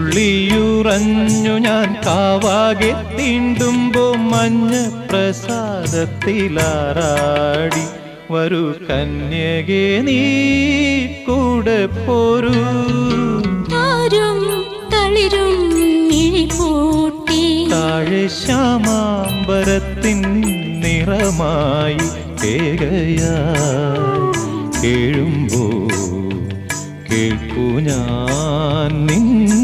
തുള്ളിയുറഞ്ഞു ഞാൻ കാവാകെ തീണ്ടുമ്പോ മഞ്ഞ പ്രസാദത്തിലാറാടി. വരൂ കന്യകെ നീ കൂടെ പോരൂ. തളിരും മിഴിപൂട്ടി താഴെ ശ്യാമാമ്പരത്തിൻ നിറമായി കേകയായി. കേഴുമ്പോ കേൾക്കൂ ഞാൻ നിൻ